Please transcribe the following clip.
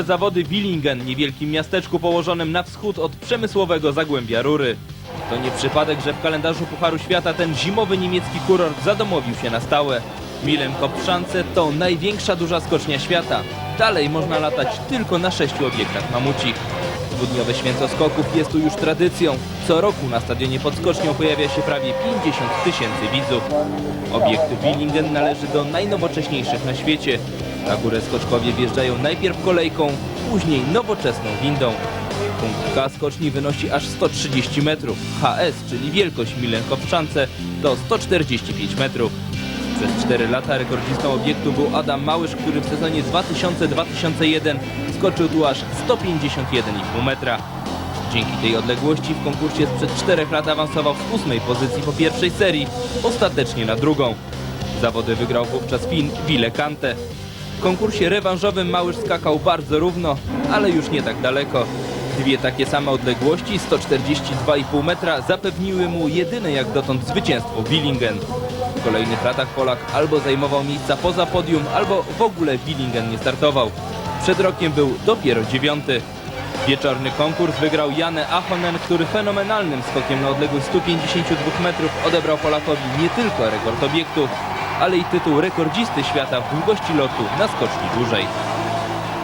Zawody Willingen, niewielkim miasteczku położonym na wschód od przemysłowego Zagłębia Rury. To nie przypadek, że w kalendarzu Pucharu Świata ten zimowy niemiecki kurort zadomowił się na stałe. Milen Koptrzance to największa duża skocznia świata. Dalej można latać tylko na sześciu obiektach mamucich. Dwudniowe święto skoków jest tu już tradycją. Co roku na stadionie pod skocznią pojawia się prawie 50 tysięcy widzów. Obiekt Willingen należy do najnowocześniejszych na świecie. Na górę skoczkowie wjeżdżają najpierw kolejką, później nowoczesną windą. Punkt K skoczni wynosi aż 130 metrów. HS, czyli wielkość Milenkowczance, to 145 metrów. Przez 4 lata rekordzistą obiektu był Adam Małysz, który w sezonie 2000-2001 skoczył tu aż 151,5 metra. Dzięki tej odległości w konkursie sprzed 4 lat awansował z ósmej pozycji po pierwszej serii, ostatecznie na drugą. Zawody wygrał wówczas Fin Wille Kante. W konkursie rewanżowym Małysz skakał bardzo równo, ale już nie tak daleko. Dwie takie same odległości, 142,5 metra, zapewniły mu jedyne jak dotąd zwycięstwo Willingen. W kolejnych latach Polak albo zajmował miejsca poza podium, albo w ogóle Willingen nie startował. Przed rokiem był dopiero dziewiąty. Wieczorny konkurs wygrał Janne Ahonen, który fenomenalnym skokiem na odległość 152 metrów odebrał Polakowi nie tylko rekord obiektu, ale i tytuł rekordzisty świata w długości lotu na skoczni dłużej.